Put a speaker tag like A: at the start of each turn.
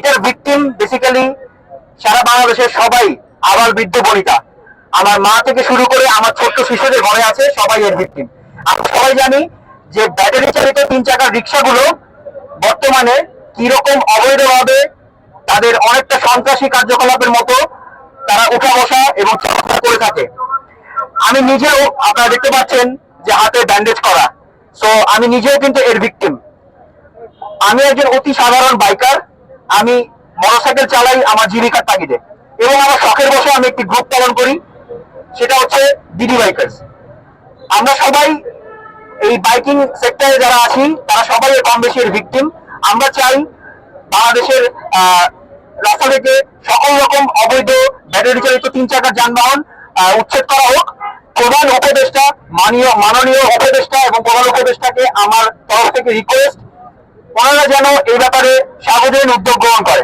A: এইটার victim basically সারা বাংলাদেশের সবাই আবার বৃদ্ধ বনিতা। আমার মা থেকে শুরু করে আমার ছোট্ট শিশুদের ঘরে আছে, সবাই এর ভিকটিম আমরা সবাই জানি যে ব্যাটারি চালিত তিন চাকার রিক্সাগুলো বর্তমানে কীরকম অবৈধভাবে তাদের অনেকটা সন্ত্রাসী কার্যকলাপের মতো তারা উঠা বসা এবং চলাফেরা করে থাকে। আমি নিজেও, আপনারা দেখতে পাচ্ছেন যে হাতে ব্যান্ডেজ করা। সো আমি নিজেও কিন্তু এর ভিকটিম আমি একজন অতি সাধারণ বাইকার আমি মোটরসাইকেল চালাই আমার জীবিকার তাগিদে। এবং আমার শখের বসে আমি একটি গ্রুপ পালন করি, সেটা হচ্ছে ডিডি বাইকার্স আমরা সবাই এই বাইকিং সেক্টরে যারা আছি, তারা সবাই কম বেশি এর ভিকটিম আমরা চাই বাংলাদেশের রাস্তা থেকে সকল রকম অবৈধ, ব্যাটারি চালিত তিন চাকার যানবাহন উচ্ছেদ করা হোক। প্রধান উপদেষ্টা মাননীয় মাননীয় উপদেষ্টা এবং প্রধান উপদেষ্টাকে আমার তরফ থেকে রিকোয়েস্ট ওনারা যেন এই ব্যাপারে সার্বজনীন উদ্যোগ গ্রহণ করে।